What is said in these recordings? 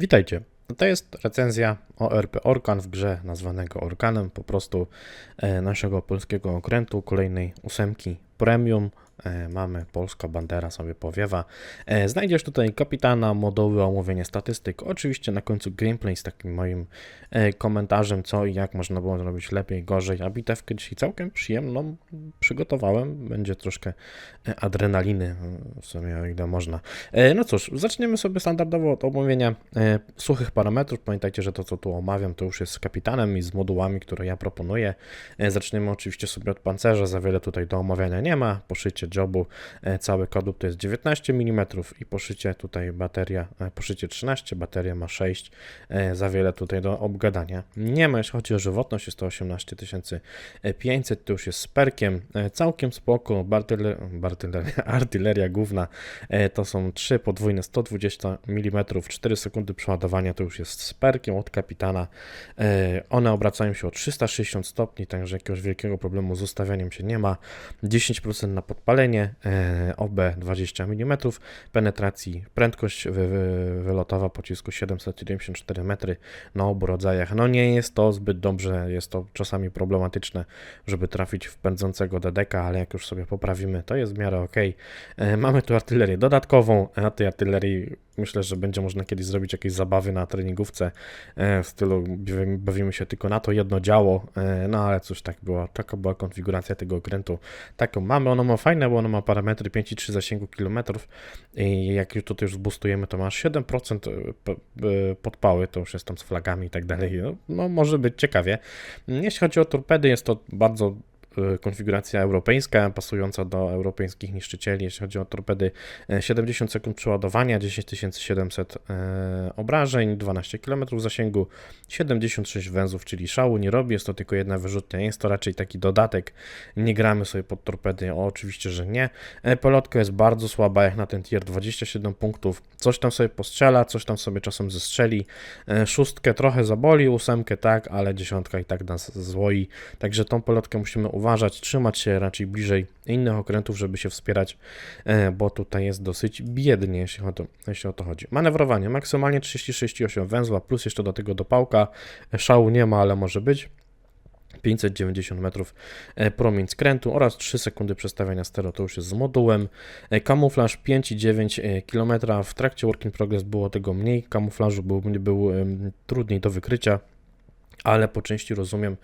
Witajcie. To jest recenzja ORP Orkan w grze nazwanego Orkanem, po prostu e, naszego polskiego okrętu, kolejnej ósemki premium. E, Mamy polska bandera sobie powiewa. E, Znajdziesz tutaj kapitana, moduły, omówienie statystyk. Oczywiście na końcu gameplay z takim moim e, komentarzem, co i jak można było zrobić lepiej, gorzej. A bitewkę dzisiaj całkiem przyjemną przygotowałem. Będzie troszkę adrenaliny, w sumie o ile można. No cóż, zaczniemy sobie standardowo od omówienia suchych parametrów. Pamiętajcie, że to, co tu omawiam, to już jest z kapitanem i z modułami, które ja proponuję. Zaczniemy oczywiście sobie od pancerza, za wiele tutaj do omawiania nie ma. Poszycie jobu, e, cały kadłub to jest 19 mm i poszycie tutaj bateria, e, poszycie 13, bateria ma 6. E, Za wiele tutaj do obgadania nie ma. Jeśli chodzi o żywotność, jest to 18 500, to już jest z perkiem. Całkiem spoko, bartyler, bartyleria, artyleria główna To są trzy podwójne 120 mm, 4 sekundy przeładowania to już jest z perkiem od kapitana. One obracają się o 360 stopni, także jakiegoś wielkiego problemu z ustawianiem się nie ma. 10% na podpalenie, OB 20 mm, penetracji, prędkość wy, wy, wylotowa pocisku 774 metry na obu rodzajach. No nie jest to zbyt dobrze, jest to czasami problematyczne, żeby trafić w pędzącego DDK, ale jak już sobie poprawimy, to jest w miarę ok. E, Mamy tu artylerię dodatkową. Na tej artylerii myślę, że będzie można kiedyś zrobić jakieś zabawy na treningówce e, w stylu bawimy- się tylko na to jedno działo. e, No ale cóż, tak było, taka była konfiguracja tego okrętu. Taką mamy, ono ma fajne, bo ono ma parametry 5,3 zasięgu kilometrów i jak już tutaj już zbustujemy, to masz 7% p- p- podpały, to już jest tam z flagami i tak dalej. No, no może być ciekawie. Jeśli chodzi o torpedy, jest to bardzo konfiguracja europejska, pasująca do europejskich niszczycieli. Jeśli chodzi o torpedy, e, 70 sekund przeładowania, 10 700 e, obrażeń, 12 km zasięgu, 76 węzłów, czyli szału nie robi, jest to tylko jedna wyrzutnia, jest to raczej taki dodatek, nie gramy sobie pod torpedy, o, oczywiście, że nie. E, Pelotka jest bardzo słaba, jak na ten tier, 27 punktów, coś tam sobie postrzela, coś tam sobie czasem zestrzeli, E, szóstkę trochę zaboli, ósemkę tak, ale dziesiątka i tak nas złoi, także tą pelotkę musimy uważać, trzymać się raczej bliżej innych okrętów, żeby się wspierać, e, bo tutaj jest dosyć biednie, jeśli o to, jeśli o to chodzi. Manewrowanie, maksymalnie 36,8 węzła, plus jeszcze do tego dopałka, E, szału nie ma, ale może być. 590 metrów e, promień skrętu oraz 3 sekundy przestawiania stereo, to już jest z modułem. Kamuflaż 5,9 km. W trakcie Work in Progress było tego mniej. Kamuflażu był, był trudniej do wykrycia. Ale po części rozumiem,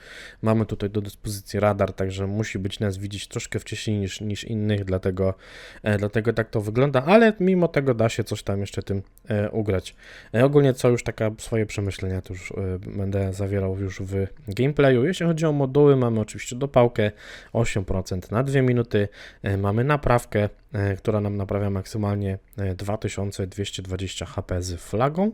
mamy tutaj do dyspozycji radar, także musi być nas widzieć troszkę wcześniej niż, niż innych, dlatego, e, dlatego tak to wygląda, ale mimo tego da się coś tam jeszcze tym e, ugrać. E, ogólnie co już taka swoje przemyślenia, to już będę zawierał już w gameplayu. Jeśli chodzi o moduły, mamy oczywiście dopałkę 8% na 2 minuty, mamy naprawkę, która nam naprawia maksymalnie e, 2220 HP z flagą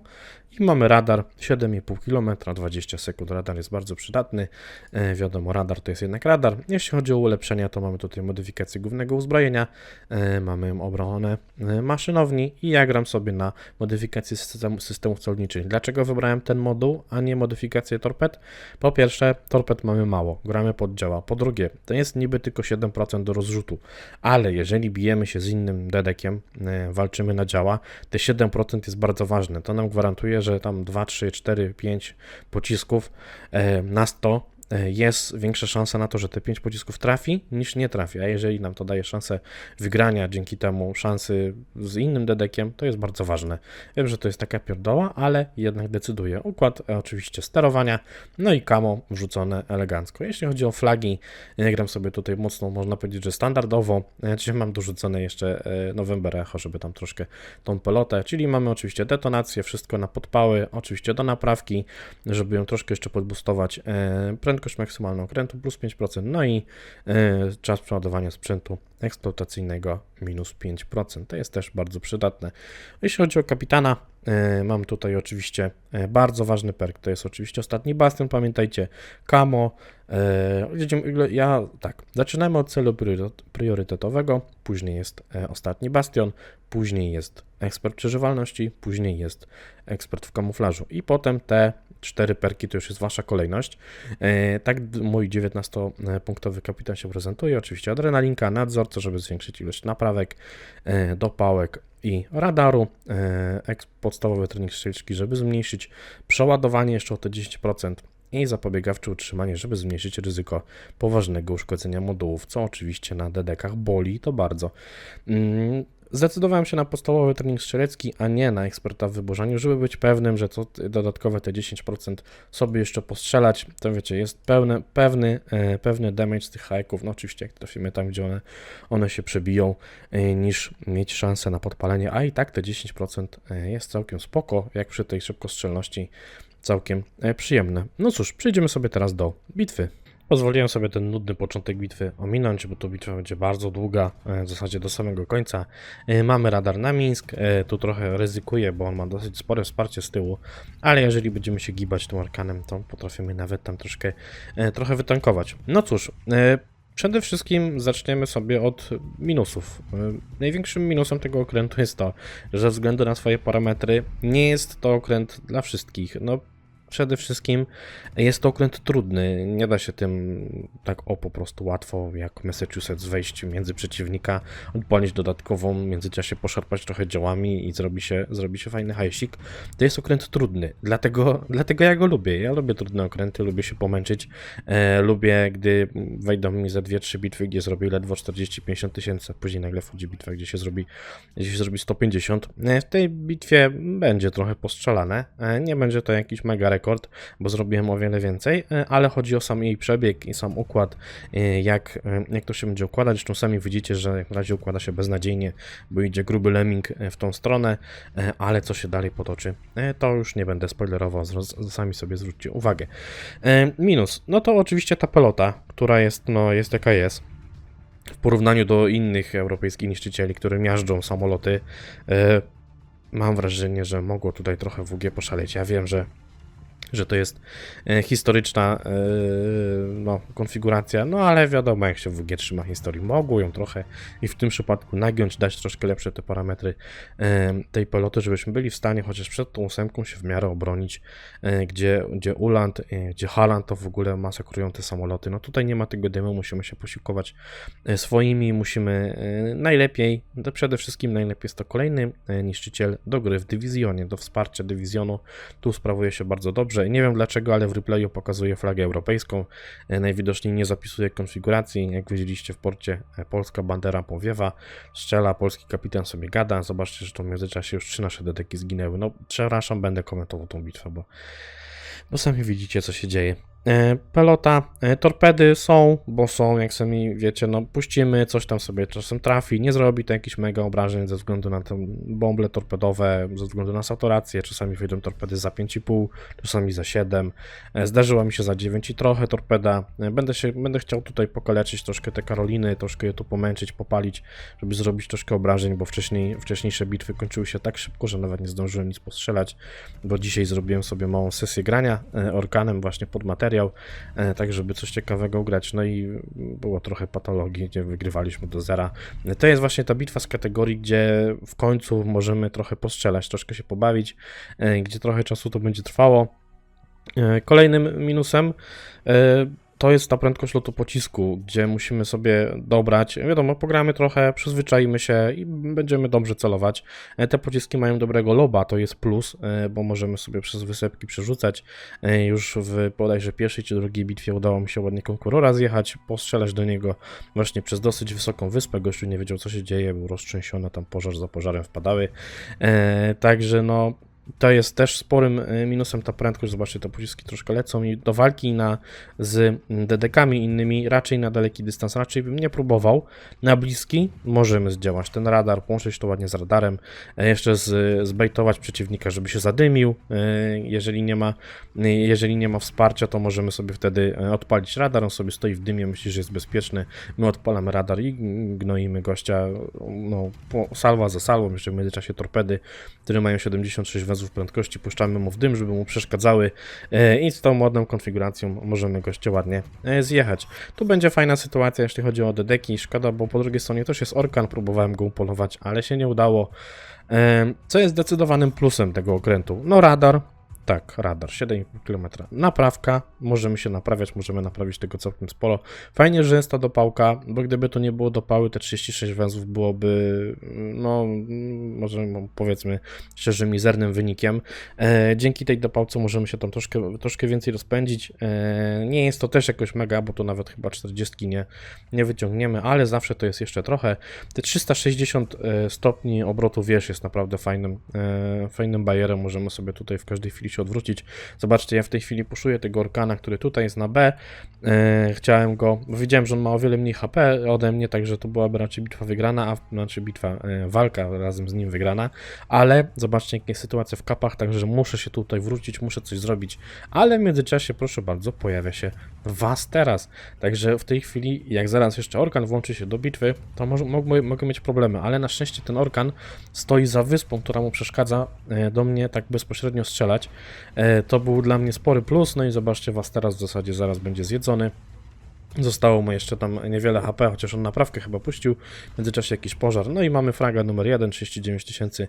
i mamy radar 7,5 km, 20 sekund. Radar jest bardzo przydatny. E, wiadomo, radar to jest jednak radar. Jeśli chodzi o ulepszenia, to mamy tutaj modyfikację głównego uzbrojenia, e, mamy obronę e, maszynowni i ja gram sobie na modyfikację systemu, systemów celniczych. Dlaczego wybrałem ten moduł, a nie modyfikację torped? Po pierwsze, torped mamy mało, gramy pod działa. Po drugie, to jest niby tylko 7% do rozrzutu, ale jeżeli bijemy się z innym dedekiem, e, walczymy na działa, te 7% jest bardzo ważne. To nam gwarantuje, że tam 2, 3, 4, 5 pocisków e, na 100 e, jest większa szansa na to, że te 5 pocisków trafi, niż nie trafi. A jeżeli nam to daje szansę wygrania dzięki temu szansy z innym dedekiem, to jest bardzo ważne. Wiem, że to jest taka pierdoła, ale jednak decyduje. Układ oczywiście sterowania, no i kamo wrzucone elegancko. Jeśli chodzi o flagi, ja gram sobie tutaj mocno, można powiedzieć, że standardowo. Dzisiaj mam dorzucone jeszcze e, November Echo, żeby tam troszkę tą pelotę, czyli mamy oczywiście detonację, wszystko na podpały, oczywiście do naprawki, żeby ją troszkę jeszcze podbustować. E, prędkość maksymalną krętu plus 5%, no i e, czas przeładowania sprzętu eksploatacyjnego minus 5%. To jest też bardzo przydatne. Jeśli chodzi o kapitana, e, mam tutaj oczywiście e, bardzo ważny perk, to jest oczywiście ostatni bastion, pamiętajcie, Kamo. Jedziemy- ja tak, zaczynamy od celu priorytet- priorytetowego, później jest ostatni bastion, później jest ekspert przeżywalności, później jest ekspert w kamuflażu i potem te cztery perki to już jest wasza kolejność. E, tak mój 19-punktowy kapitan się prezentuje, oczywiście adrenalinka, nadzorca, żeby zwiększyć ilość naprawek, e, dopałek i radaru. E, podstawowy trening strzeliczki, żeby zmniejszyć przeładowanie jeszcze o te 10% i zapobiegawcze utrzymanie, żeby zmniejszyć ryzyko poważnego uszkodzenia modułów, co oczywiście na DDK-ach boli to bardzo. Zdecydowałem się na podstawowy trening strzelecki, a nie na eksperta w wyburzaniu, żeby być pewnym, że to dodatkowe te 10% sobie jeszcze postrzelać. To wiecie, jest pełny, pewny, e, pewny damage z tych hajków. No oczywiście, jak trafimy tam, gdzie one, one się przebiją, e, niż mieć szansę na podpalenie, a i tak te 10% e, jest całkiem spoko, jak przy tej szybkostrzelności całkiem e, przyjemne. No cóż, przejdziemy sobie teraz do bitwy. Pozwoliłem sobie ten nudny początek bitwy ominąć, bo to bitwa będzie bardzo długa, e, w zasadzie do samego końca. E, Mamy radar na Mińsk, e, tu trochę ryzykuję, bo on ma dosyć spore wsparcie z tyłu, ale jeżeli będziemy się gibać tym arkanem, to potrafimy nawet tam troszkę, trochę wytankować. No cóż, Przede wszystkim zaczniemy sobie od minusów. Największym minusem tego okrętu jest to, że ze względu na swoje parametry nie jest to okręt dla wszystkich. No, przede wszystkim jest to okręt trudny. Nie da się tym tak o po prostu łatwo, jak Massachusetts, wejść między przeciwnika, odpalić dodatkową, w międzyczasie poszarpać trochę działami i zrobi się, zrobi się fajny hajsik. To jest okręt trudny, dlatego, dlatego ja go lubię. Ja lubię trudne okręty, lubię się pomęczyć. E, lubię, gdy wejdą mi za 2-3 bitwy, gdzie zrobię ledwo 40-50 tysięcy, a później nagle wchodzi bitwa, gdzie się zrobi, gdzie się zrobi 150. E, w tej bitwie będzie trochę postrzelane. E, nie będzie to jakiś mega rekord, bo zrobiłem o wiele więcej, e, ale chodzi o sam jej przebieg i sam układ, e, jak, e, jak to się będzie układać. Zresztą sami widzicie, że jak na razie układa się beznadziejnie, bo idzie gruby lemming w tą stronę, ale co się dalej potoczy, to już nie będę spoilerował, sami sobie zwróćcie uwagę. Minus, no to oczywiście ta pelota, która jest, no, jest jaka jest. W porównaniu do innych europejskich niszczycieli, które miażdżą samoloty, mam wrażenie, że mogło tutaj trochę WG poszaleć. Ja wiem, że że to jest e, historyczna e, no, konfiguracja, no ale wiadomo, jak się WG trzyma historii, mogło ją trochę i w tym przypadku nagiąć, dać troszkę lepsze te parametry e, tej peloty, żebyśmy byli w stanie chociaż przed tą ósemką się w miarę obronić, gdzie, gdzie Uland, gdzie Haland to w ogóle masakrują te samoloty. No tutaj nie ma tego dymu, musimy się posiłkować swoimi, musimy najlepiej, to przede wszystkim najlepiej jest to kolejny niszczyciel do gry w dywizjonie, do wsparcia dywizjonu, tu sprawuje się bardzo dobrze. Nie wiem dlaczego, ale w replayu pokazuje flagę europejską. E, Najwidoczniej nie zapisuje konfiguracji. Jak widzieliście w porcie, e, polska bandera powiewa, strzela, polski kapitan sobie gada. Zobaczcie, że to w międzyczasie już trzy nasze dedeki zginęły. No, przepraszam, będę komentował tą bitwę, bo, bo sami widzicie, co się dzieje. E, Pelota, e, torpedy są, bo są, jak sami wiecie, no puścimy, coś tam sobie czasem trafi, nie zrobi to jakichś mega obrażeń ze względu na te bąble torpedowe, ze względu na saturację, czasami wyjdą torpedy za 5,5, czasami za 7, E, zdarzyła mi się za 9 i trochę torpeda, będę się, będę chciał tutaj pokaleczyć troszkę te Karoliny, troszkę je tu pomęczyć, popalić, żeby zrobić troszkę obrażeń, bo wcześniej, wcześniejsze bitwy kończyły się tak szybko, że nawet nie zdążyłem nic postrzelać, bo dzisiaj zrobiłem sobie małą sesję grania orkanem właśnie pod materiał, e, tak żeby coś ciekawego grać, no i było trochę patologii, gdzie wygrywaliśmy do zera. To jest właśnie ta bitwa z kategorii, gdzie w końcu możemy trochę postrzelać, troszkę się pobawić, e, gdzie trochę czasu to będzie trwało. E, Kolejnym minusem to jest ta prędkość lotu pocisku, gdzie musimy sobie dobrać. Wiadomo, pogramy trochę, przyzwyczaimy się i będziemy dobrze celować. E, Te pociski mają dobrego loba, to jest plus, e, bo możemy sobie przez wysepki przerzucać. E, Już w bodajże pierwszej czy drugiej bitwie udało mi się ładnie konkurora zjechać, postrzelać do niego właśnie przez dosyć wysoką wyspę. Gościu nie wiedział, co się dzieje, był roztrzęsiony, tam pożar za pożarem wpadały. Także no, to jest też sporym e, minusem ta prędkość. Zobaczcie, te pociski troszkę lecą i do walki na, z DDK-ami innymi raczej na daleki dystans raczej bym nie próbował. Na bliski możemy zdziałać ten radar, połączyć to ładnie z radarem, e, jeszcze z, zbejtować przeciwnika, żeby się zadymił. E, Jeżeli nie ma, e, jeżeli nie ma wsparcia, to możemy sobie wtedy odpalić radar. On sobie stoi w dymie, myśli, że jest bezpieczny. My odpalamy radar i gnoimy gościa no, salwa za salwą, jeszcze w międzyczasie torpedy, które mają 76 węzłów prędkości, puszczamy mu w dym, żeby mu przeszkadzały e, i z tą modną konfiguracją możemy goście ładnie e, zjechać. Tu będzie fajna sytuacja, jeśli chodzi o dedeki. Szkoda, bo po drugiej stronie też jest Orkan, próbowałem go upolować, ale się nie udało. E, Co jest zdecydowanym plusem tego okrętu? No radar, Tak, radar, 7,5 km. Naprawka, możemy się naprawiać, możemy naprawić tego całkiem sporo. Fajnie, że jest ta dopałka, bo gdyby to nie było dopały, te 36 węzłów byłoby, no, może no, powiedzmy szczerze, mizernym wynikiem. E, dzięki tej dopałce możemy się tam troszkę, troszkę więcej rozpędzić. E, nie jest to też jakoś mega, bo to nawet chyba 40 nie, nie wyciągniemy, ale zawsze to jest jeszcze trochę. Te 360 e, stopni obrotu wież jest naprawdę fajnym, e, fajnym bajerem. Możemy sobie tutaj w każdej chwili się odwrócić. Zobaczcie, ja w tej chwili puszuję tego orkana, który tutaj jest na B. E, chciałem go, bo wiedziałem, że on ma o wiele mniej HP ode mnie, także to byłaby raczej bitwa wygrana, a znaczy bitwa, e, walka razem z nim wygrana. Ale zobaczcie, jakie jest sytuacja w kapach, także muszę się tutaj wrócić, muszę coś zrobić. Ale w międzyczasie, proszę bardzo, pojawia się was teraz. Także w tej chwili, jak zaraz jeszcze orkan włączy się do bitwy, to może, mogę, mogę mieć problemy, ale na szczęście ten orkan stoi za wyspą, która mu przeszkadza e, do mnie tak bezpośrednio strzelać. E, To był dla mnie spory plus, no i zobaczcie, was teraz w zasadzie zaraz będzie zjedzony. Zostało mu jeszcze tam niewiele HP, chociaż on naprawkę chyba puścił. W międzyczasie jakiś pożar. No i mamy fraga numer 1, 39 tysięcy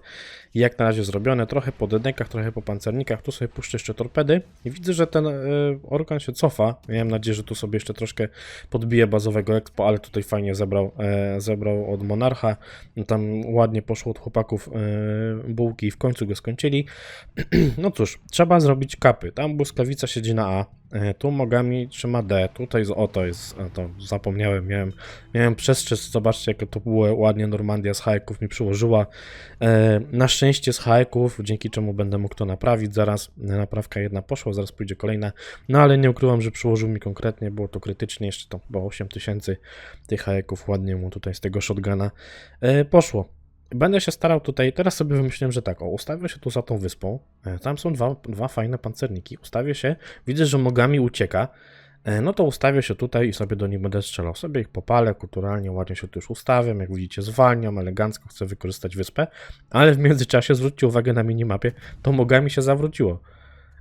jak na razie zrobione. Trochę po dedekach, trochę po pancernikach. Tu sobie puszczę jeszcze torpedy i widzę, że ten y, orkan się cofa. Miałem nadzieję, że tu sobie jeszcze troszkę podbije bazowego expo, ale tutaj fajnie zebrał, e, zebrał od Monarcha. Tam ładnie poszło od chłopaków e, bułki i w końcu go skończyli. no cóż, trzeba zrobić kapy. Tam błyskawica siedzi na A. E, Tu mogami trzyma D, tutaj z- o to jest, a to zapomniałem, miałem, miałem przestrzec, zobaczcie jak to było ładnie. Normandia z hajków mi przyłożyła. E, Na szczęście z hajków, dzięki czemu będę mógł to naprawić, zaraz naprawka jedna poszła, zaraz pójdzie kolejna, no ale nie ukrywam, że przyłożył mi konkretnie, było to krytycznie, jeszcze to chyba 8000 tych hajków ładnie mu tutaj z tego shotguna e, poszło. Będę się starał tutaj, teraz sobie wymyśliłem, że tak, o, ustawię się tu za tą wyspą, e, tam są dwa, dwa fajne pancerniki, ustawię się, widzę, że mogami ucieka, e, no to ustawię się tutaj i sobie do nich będę strzelał. Sobie ich popalę kulturalnie, ładnie się tu już ustawiam, jak widzicie zwalniam, elegancko chcę wykorzystać wyspę, ale w międzyczasie zwróćcie uwagę na minimapie, to mogami się zawróciło.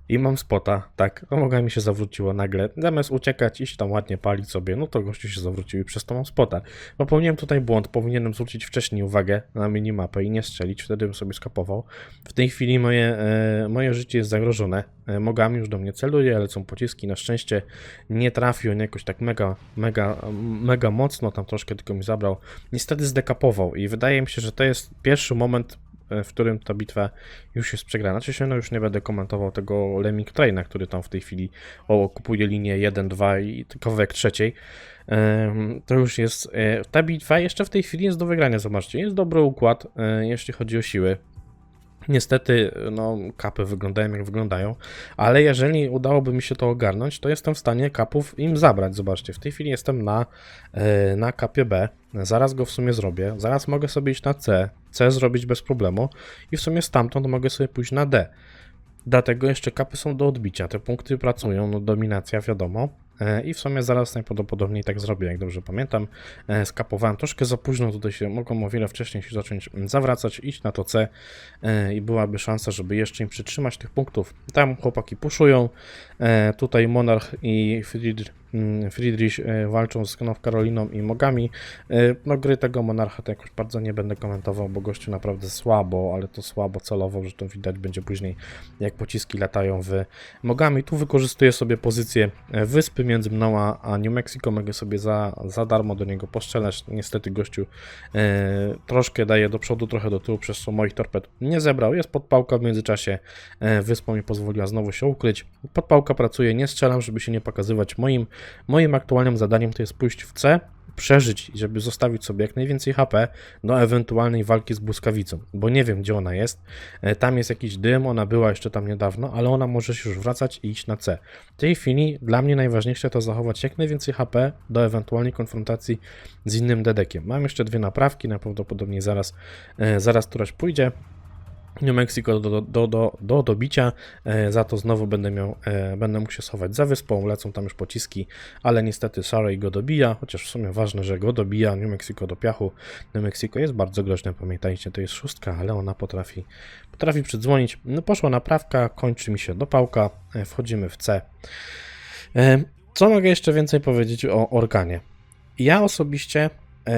I mam spota, tak, to mogami się zawróciło nagle. Zamiast uciekać, iść tam ładnie palić sobie, no to gościu się zawrócił i przez to mam spota. Popełniłem tutaj błąd, powinienem zwrócić wcześniej uwagę na minimapę i nie strzelić, wtedy bym sobie skapował. W tej chwili moje, e, moje życie jest zagrożone. E, Mogami już do mnie celuje, lecą pociski. Na szczęście nie trafił on jakoś tak mega, mega, mega mocno, tam troszkę tylko mi zabrał. Niestety zdekapował i wydaje mi się, że to jest pierwszy moment, w którym ta bitwa już jest przegrana. Znaczy się, no już nie będę komentował tego Lemming Traina, który tam w tej chwili o, kupuje linię 1, 2 i kawałek trzeciej. To już jest. e, Ta bitwa jeszcze w tej chwili jest do wygrania, zobaczcie. Jest dobry układ, e, jeśli chodzi o siły. Niestety, no, kapy wyglądają jak wyglądają, ale jeżeli udałoby mi się to ogarnąć, to jestem w stanie kapów im zabrać. Zobaczcie, w tej chwili jestem na, e, na kapie B, zaraz go w sumie zrobię, zaraz mogę sobie iść na C, C zrobić bez problemu i w sumie stamtąd mogę sobie pójść na D. Dlatego jeszcze kapy są do odbicia, te punkty pracują, no dominacja wiadomo. E, I w sumie zaraz najprawdopodobniej tak zrobię, jak dobrze pamiętam. E, Skapowałem troszkę za późno, tutaj się mogą o wiele wcześniej się zacząć mm, zawracać, iść na to C e, i byłaby szansa, żeby jeszcze im przytrzymać tych punktów. Tam chłopaki puszują, tutaj Monarch i Friedrich, Friedrich e, walczą z North Karoliną i Mogami. E, No gry tego Monarcha to jakoś bardzo nie będę komentował, bo gościu naprawdę słabo, ale to słabo celowo, że to widać będzie później, jak pociski latają w Mogami. Tu wykorzystuję sobie pozycję e, wyspy między mną a, New Mexico. Mogę sobie za, za darmo do niego postrzelać. Niestety gościu e, troszkę daje do przodu, trochę do tyłu, przez co moich torped nie zebrał. Jest podpałka w międzyczasie. E, wyspa mi pozwoliła znowu się ukryć. Podpałka pracuje, nie strzelam, żeby się nie pokazywać. Moim, moim aktualnym zadaniem to jest pójść w C, przeżyć, żeby zostawić sobie jak najwięcej HP do ewentualnej walki z błyskawicą, bo nie wiem gdzie ona jest. E, Tam jest jakiś dym, ona była jeszcze tam niedawno, ale ona może się już wracać i iść na C. W tej chwili dla mnie najważniejsze to zachować jak najwięcej HP do ewentualnej konfrontacji z innym dedekiem. Mam jeszcze dwie naprawki, najprawdopodobniej zaraz, e, zaraz któraś pójdzie. New Mexico do, do, do, do, do dobicia, e, za to znowu będę miał, e, będę mógł się schować za wyspą, lecą tam już pociski, ale niestety Surrey go dobija, chociaż w sumie ważne, że go dobija, New Mexico do piachu, New Mexico jest bardzo groźne, pamiętajcie, to jest szóstka, ale ona potrafi, potrafi przydzwonić, no poszła naprawka, kończy mi się dopałka, e, wchodzimy w C. Co mogę jeszcze więcej powiedzieć o Orkanie? Ja osobiście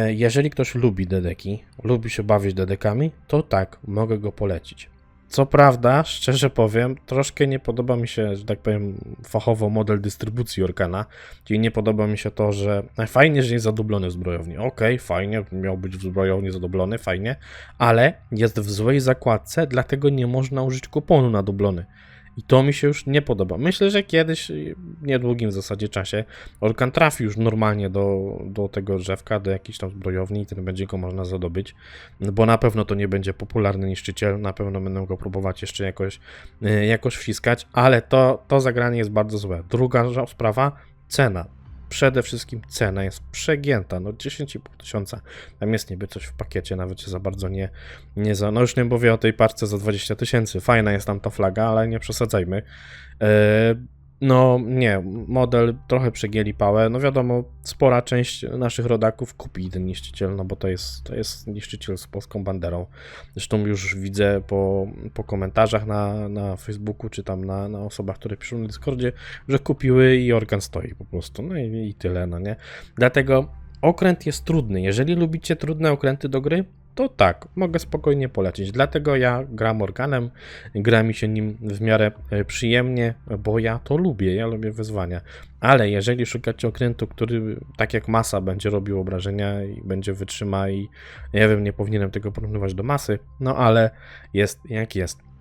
Jeżeli ktoś lubi dedeki, lubi się bawić dedekami, to tak, mogę go polecić. Co prawda, szczerze powiem, troszkę nie podoba mi się, że tak powiem, fachowo model dystrybucji Orkana. Czyli nie podoba mi się to, że e, fajnie, że jest zadublony w zbrojowni. Okej, fajnie, miał być w zbrojowni zadublony, fajnie, ale jest w złej zakładce, dlatego nie można użyć kuponu na dublony. I to mi się już nie podoba. Myślę, że kiedyś, niedługim w zasadzie czasie, Orkan trafi już normalnie do, do tego drzewka, do jakiejś tam zbrojowni i ten będzie go można zadobyć, bo na pewno to nie będzie popularny niszczyciel, na pewno będą go próbować jeszcze jakoś, y, jakoś wciskać, ale to, to zagranie jest bardzo złe. Druga sprawa, cena. Przede wszystkim cena jest przegięta, no 10,5 tysiąca. Tam jest niby coś w pakiecie, nawet się za bardzo nie, nie za. No już nie mówię o tej parce za 20 tysięcy. Fajna jest tam ta flaga, ale nie przesadzajmy. E, no nie, model trochę przegięli pałę. No wiadomo, spora część naszych rodaków kupi ten niszczyciel, no bo to jest, to jest niszczyciel z polską banderą. Zresztą już widzę po, po komentarzach na, na Facebooku, czy tam na, na osobach, które piszą na Discordzie, że kupiły i organ stoi po prostu. No i, i tyle, no nie. Dlatego okręt jest trudny. Jeżeli lubicie trudne okręty do gry, to tak, mogę spokojnie polecić. Dlatego ja gram organem, gra mi się nim w miarę e, przyjemnie, bo ja to lubię, ja lubię wyzwania. Ale jeżeli szukacie okrętu, który tak jak masa będzie robił obrażenia i będzie wytrzyma i ja wiem, nie powinienem tego porównywać do masy, no ale jest jak jest.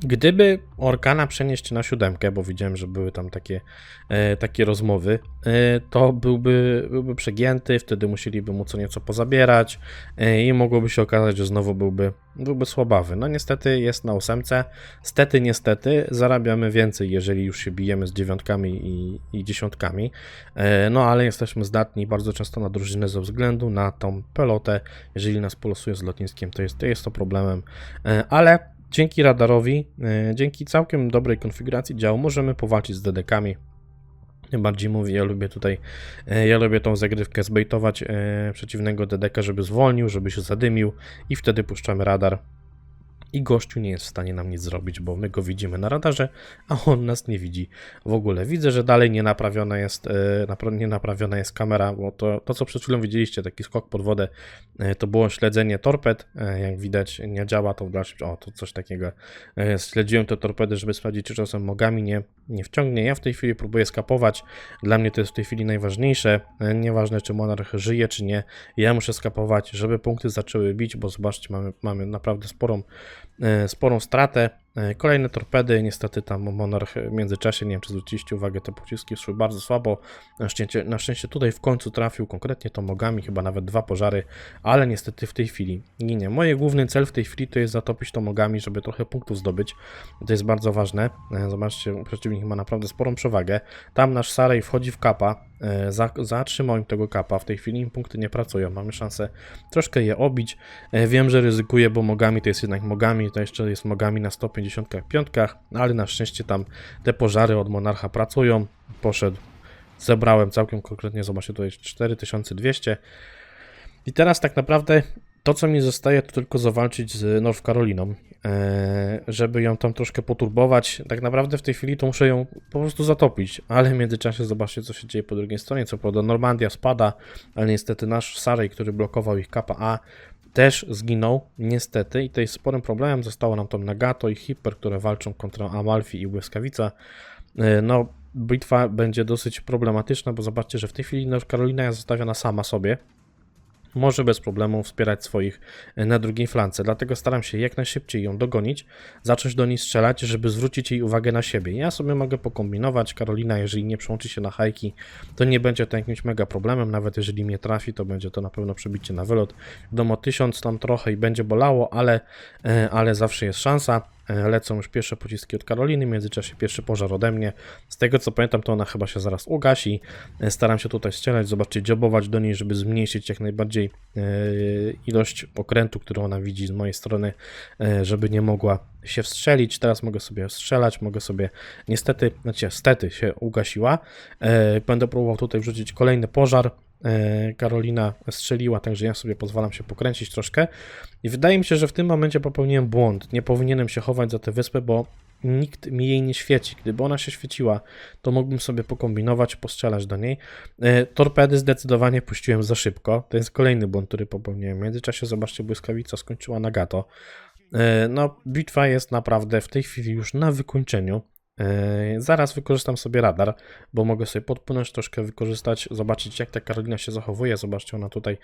Gdyby Orkana przenieść na siódemkę, bo widziałem, że były tam takie, e, takie rozmowy, e, to byłby, byłby przegięty, wtedy musieliby mu co nieco pozabierać e, i mogłoby się okazać, że znowu byłby, byłby słabawy. No niestety jest na ósemce, stety niestety zarabiamy więcej, jeżeli już się bijemy z dziewiątkami i, i dziesiątkami, e, no ale jesteśmy zdatni bardzo często na drużynę ze względu na tą pelotę, jeżeli nas polosuje z lotniskiem, to jest to, jest to problemem, e, ale Dzięki radarowi, e, dzięki całkiem dobrej konfiguracji działu możemy powalczyć z dedekami. Bardziej mówię, ja lubię tutaj, e, ja lubię tą zagrywkę zbejtować e, przeciwnego dedeka, żeby zwolnił, żeby się zadymił i wtedy puszczamy radar. I gościu nie jest w stanie nam nic zrobić, bo my go widzimy na radarze, a on nas nie widzi w ogóle. Widzę, że dalej nie naprawiona jest, e, nie naprawiona jest kamera, bo to, to, co przed chwilą widzieliście, taki skok pod wodę, e, to było śledzenie torped. E, Jak widać, nie działa to w dalszym. O, to coś takiego. Śledziłem te torpedy, żeby sprawdzić, czy czasem mogami nie, nie wciągnie. Ja w tej chwili próbuję skapować. Dla mnie to jest w tej chwili najważniejsze. Nieważne, czy monarch żyje, czy nie. Ja muszę skapować, żeby punkty zaczęły bić, bo zobaczcie, mamy, mamy naprawdę sporą, sporą stratę. E, Kolejne torpedy, niestety tam Monarch w międzyczasie, nie wiem czy zwróciliście uwagę, te pociski szły bardzo słabo. Na szczęście, na szczęście tutaj w końcu trafił konkretnie to mogami, chyba nawet dwa pożary, ale niestety w tej chwili ginie. Moje główny cel w tej chwili to jest zatopić to mogami, żeby trochę punktów zdobyć. To jest bardzo ważne. E, Zobaczcie, przeciwnik ma naprawdę sporą przewagę. Tam nasz Sarej wchodzi w kapa, e, za, zatrzymał im tego kapa, w tej chwili im punkty nie pracują, mamy szansę troszkę je obić. Wiem, że ryzykuję, bo mogami to jest jednak mogami, to jeszcze jest mogami na 155, ale na szczęście tam te pożary od Monarcha pracują. Poszedł, zebrałem całkiem konkretnie, zobaczcie, to jest 4200. I teraz tak naprawdę to, co mi zostaje, to tylko zawalczyć z North Caroliną, e, żeby ją tam troszkę poturbować. Tak naprawdę w tej chwili to muszę ją po prostu zatopić, ale w międzyczasie zobaczcie, co się dzieje po drugiej stronie. Co prawda Normandia spada, ale niestety nasz Sarej, który blokował ich kapa A, też zginął, niestety, i to jest sporym problemem. Zostało nam tam Nagato i Hipper, które walczą kontra Amalfi i Błyskawica. E, No, bitwa będzie dosyć problematyczna, bo zobaczcie, że w tej chwili North Carolina jest zostawiona sama sobie. Może bez problemu wspierać swoich e, na drugiej flance, dlatego staram się jak najszybciej ją dogonić, zacząć do niej strzelać, żeby zwrócić jej uwagę na siebie. Ja sobie mogę pokombinować, Karolina, jeżeli nie przełączy się na hajki, to nie będzie to jakimś mega problemem, nawet jeżeli mnie trafi, to będzie to na pewno przebicie na wylot. Wiadomo, tysiąc tam trochę i będzie bolało, ale, e, ale zawsze jest szansa. E, Lecą już pierwsze pociski od Karoliny, w międzyczasie pierwszy pożar ode mnie. Z tego co pamiętam, to ona chyba się zaraz ugasi. E, Staram się tutaj strzelać, zobaczcie, dziobować do niej, żeby zmniejszyć jak najbardziej e, ilość okrętu, którą ona widzi z mojej strony, żeby nie mogła się wstrzelić. Teraz mogę sobie strzelać, mogę sobie niestety, znaczy stety się ugasiła. Będę próbował tutaj wrzucić kolejny pożar. E, Karolina strzeliła, także ja sobie pozwalam się pokręcić troszkę. I wydaje mi się, że w tym momencie popełniłem błąd. Nie powinienem się chować za tę wyspę, bo nikt mi jej nie świeci. Gdyby ona się świeciła, to mógłbym sobie pokombinować, postrzelać do niej. E, Torpedy zdecydowanie puściłem za szybko. To jest kolejny błąd, który popełniłem. W międzyczasie, zobaczcie, błyskawica skończyła na gato. E, No, bitwa jest naprawdę w tej chwili już na wykończeniu. E, Zaraz wykorzystam sobie radar, bo mogę sobie podpłynąć troszkę, wykorzystać, zobaczyć jak ta Karolina się zachowuje. Zobaczcie, ona tutaj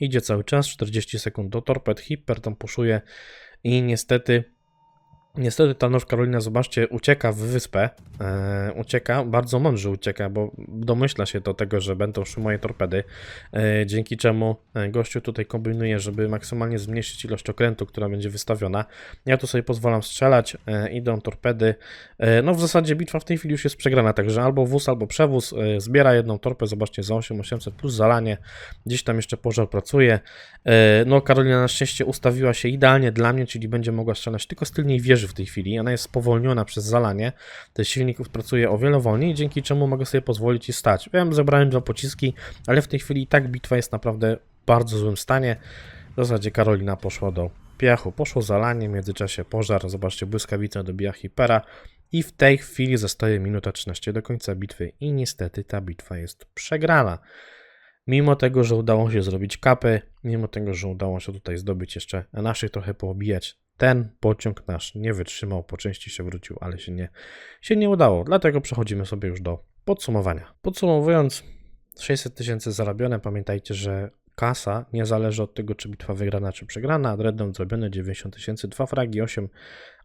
idzie cały czas, 40 sekund do torped, hiper tam puszuje i niestety, niestety ta North Carolina, zobaczcie, ucieka w wyspę, e, ucieka, bardzo mądrze ucieka, bo domyśla się do tego, że będą szły moje torpedy, e, dzięki czemu e, gościu tutaj kombinuje, żeby maksymalnie zmniejszyć ilość okrętu, która będzie wystawiona. Ja tu sobie pozwalam strzelać, e, idą torpedy. E, no w zasadzie bitwa w tej chwili już jest przegrana, także albo wóz, albo przewóz. E, zbiera jedną torpę, zobaczcie, za 8800 plus zalanie. Gdzieś tam jeszcze pożar pracuje. E, no Karolina na szczęście ustawiła się idealnie dla mnie, czyli będzie mogła strzelać tylko z tylnej wieży w tej chwili. Ona jest spowolniona przez zalanie. Ten silnik pracuje o wiele wolniej, dzięki czemu mogę sobie pozwolić i stać. Wiem, zebrałem dwa pociski, ale w tej chwili i tak bitwa jest naprawdę w bardzo złym stanie. W zasadzie Karolina poszła do piachu, poszło zalanie, w międzyczasie pożar, zobaczcie, błyskawica dobija hipera i w tej chwili zostaje minuta 13 do końca bitwy i niestety ta bitwa jest przegrana. Mimo tego, że udało się zrobić kapy, mimo tego, że udało się tutaj zdobyć jeszcze naszych trochę poobijać, ten pociąg nasz nie wytrzymał, po części się wrócił, ale się nie, się nie udało. Dlatego przechodzimy sobie już do podsumowania. Podsumowując, 600 tysięcy zarobione, pamiętajcie, że kasa nie zależy od tego, czy bitwa wygrana, czy przegrana. Dreadnought zrobione 90 tysięcy, dwa fragi, 8,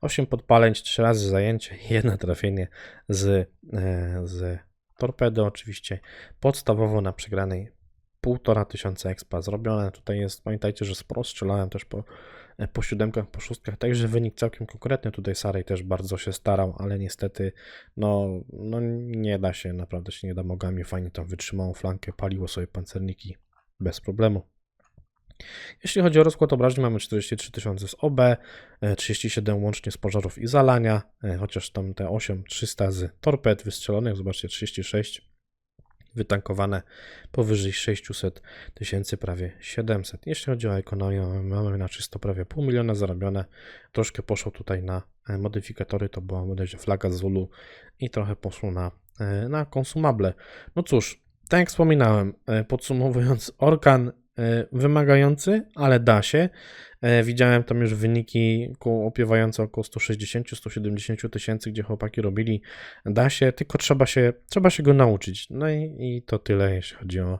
8 podpaleń, 3 razy zajęcie, jedno trafienie z, e, z torpedy oczywiście. Podstawowo na przegranej półtora tysiąca expa zrobione. Tutaj jest, pamiętajcie, że sporo strzelałem też po, po siódemkach, po szóstkach, także wynik całkiem konkretny. Tutaj Sarej też bardzo się starał, ale niestety no, no nie da się, naprawdę się nie da mogami. Fajnie tam wytrzymał flankę, paliło sobie pancerniki bez problemu. Jeśli chodzi o rozkład obrażeń, mamy 43 tysiące z OB, e, 37 łącznie z pożarów i zalania, e, chociaż tam te 8 300 z torped wystrzelonych, zobaczcie 36 wytankowane powyżej 600 tysięcy, prawie 700. Jeśli chodzi o ekonomię, mamy na czysto prawie pół miliona zarobione. Troszkę poszło tutaj na e, modyfikatory, to była bodajże flaga Zulu i trochę poszło na, e, na konsumable. No cóż, tak jak wspominałem, e, podsumowując, Orkan wymagający, ale da się. E, Widziałem tam już wyniki opiewające około 160-170 tysięcy, gdzie chłopaki robili. Da się, tylko trzeba się, trzeba się go nauczyć. No i, i to tyle, jeśli chodzi o,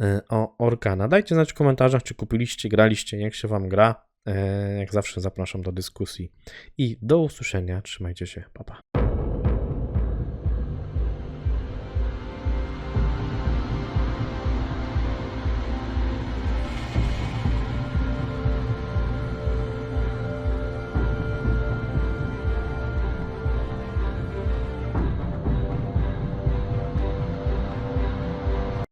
e, o Orkana. Dajcie znać w komentarzach, czy kupiliście, graliście, jak się Wam gra. E, Jak zawsze zapraszam do dyskusji i do usłyszenia. Trzymajcie się, pa pa.